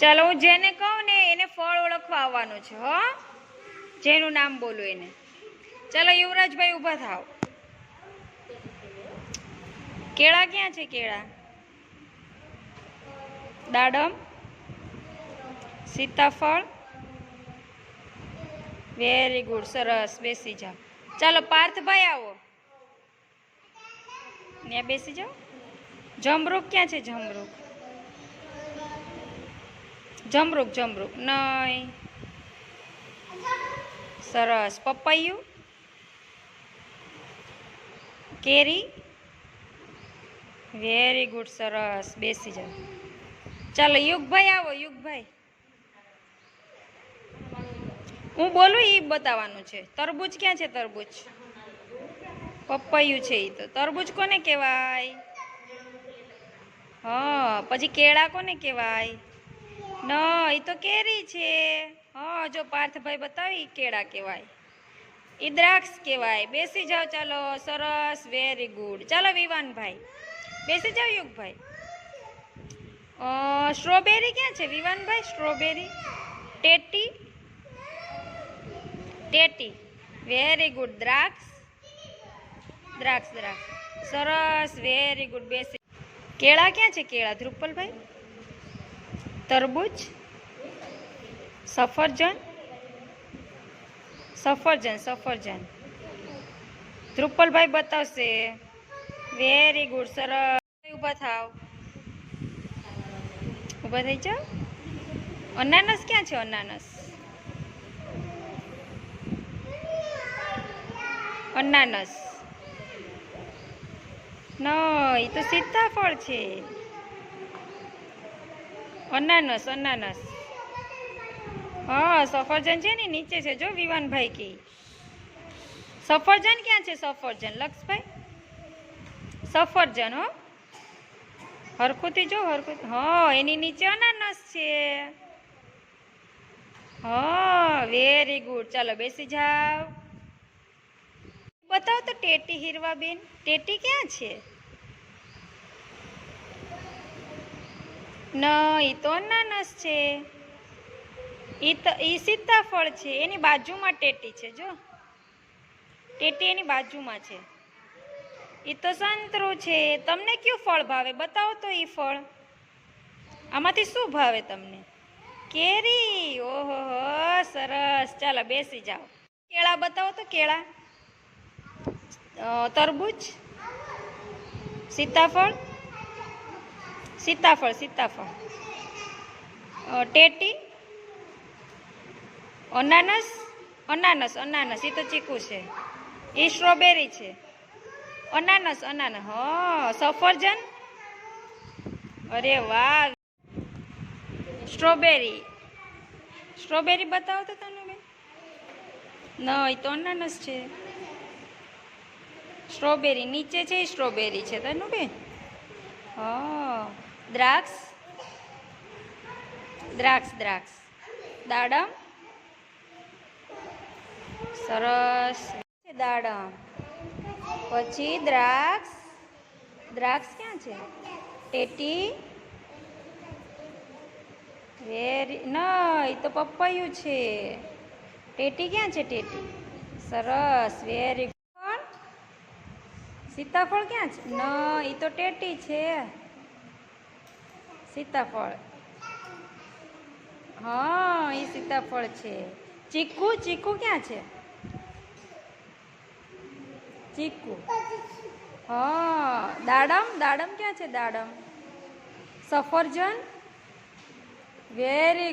ચાલો, હું જેને કહું ને એને ફળ ઓળખવા આવવાનું છે, હો. જેનું નામ બોલું એને. ચાલો, યુવરાજભાઈ ઊભા થાવ કેળા ક્યાં છે, કેળા? દાડમ, સીતાફળ. વેરી ગુડ સરસ, બેસી જાઓ. ચાલો, પાર્થભાઈ આવો. ત્યાં બેસી જાઓ. જમરૂખ ક્યાં છે, જમરૂક? જમરૂક જમરૂક. નહીં. સરસ. પપૈયું? કેરી? વેરી ગુડ સરસ. બેસી જાઓ. ચાલો, યુગભાઈ આવો, યુગભાઈ. હું બોલું એ બતાવવાનું છે. તરબૂચ ક્યાં છે તરબૂચ? પપૈયું છે એ તો. તરબૂચ કોને કહેવાય? હા, પછી કેળા કોને કહેવાય? ન એ તો કેરી છે. હા, જો પાર્થભાઈ બતાવી કેળા કહેવાય એ દ્રાક્ષ કહેવાય બેસી જાઓ, ચાલો. સરસ વેરી ગુડ ચાલો, વિવાનભાઈ. બેસી જાઓ, યુગભાઈ. સ્ટ્રોબેરી ક્યાં છે, વિવાનભાઈ? સ્ટ્રોબેરી? ટેટી? ટેટી. વેરી ગુડ દ્રાક્ષ? દ્રાક્ષ દ્રાક્ષ. સરસ વેરી ગુડ બેસી. કેળા ક્યાં છે, કેળા? ધ્રુપલભાઈ? તરબૂચ, સફરજન સફરજન સફરજન. ધ્રુપલભાઈ બતાવશે. વેરી ગુડ સરસ. ઊભા થાવ. ઊભા થઈ જાઓ. અનાનસ ક્યાં છે, અનાનસ? અનાનસ. ન એ તો સીતાફળ છે. અનાનસ અનાનસ. હા, સફરજન છે ને નીચે છે, જો વિવાનભાઈ કે. સફરજન ક્યાં છે, સફરજન? લક્ષભાઈ સફરજન, હો. હરખુંથી જો હરખું હા, એની નીચે અનાનસ છે. હા વેરી ગુડ ચાલો, બેસી જાઓ. બતાવો તો ટેટી હીરવાબેન. ટેટી ક્યાં છે? ન એ તો અનાનસ છે. ઈ તો એ સીતાફળ છે. એની બાજુમાં ટેટી છે, જો. ટેટી એની બાજુમાં છે. ઈ તો સંતરું છે. તમને કયું ફળ ભાવે? બતાવો તો ઈ ફળ. આમાંથી શું ભાવે તમને? કેરી. ઓહો સરસ. ચાલો, બેસી જાઓ. કેળા બતાવો તો કેળા. તરબૂચ. સીતાફળ. સીતાફળ સીતાફળ. ટેટી, અનાનસ અનાનસ અનાનસ એ તો ચીકુ છે. એ સ્ટ્રોબેરી છે. અનાનસ અનાનસ, હા, સફરજન. અરે વાહ! સ્ટ્રોબેરી. સ્ટ્રોબેરી બતાવો તો તને બેન? ન એ તો અનાનસ છે. સ્ટ્રોબેરી નીચે છે એ સ્ટ્રોબેરી છે, તનું બેન? હા. દ્રાક્ષ. દ્રાક્ષ દ્રાક્ષ. દાડમ. સરસ. દાડમ. પછી દ્રાક્ષ. દ્રાક્ષ ક્યાં છે? ટેટી. વેરી ન એ તો પપૈયું છે. ટેટી ક્યાં છે, ટેટી? સરસ, વેરી ગુડ. સીતાફળ ક્યાં છે? ન એ તો ટેટી છે. સીતાફળ. હા એ સીતાફળ છે. ચીકુ? ચીકુ ક્યાં છે? ચીકુ. હા, દાડમ? દાડમ ક્યાં છે દાડમ? સફરજન? વેરી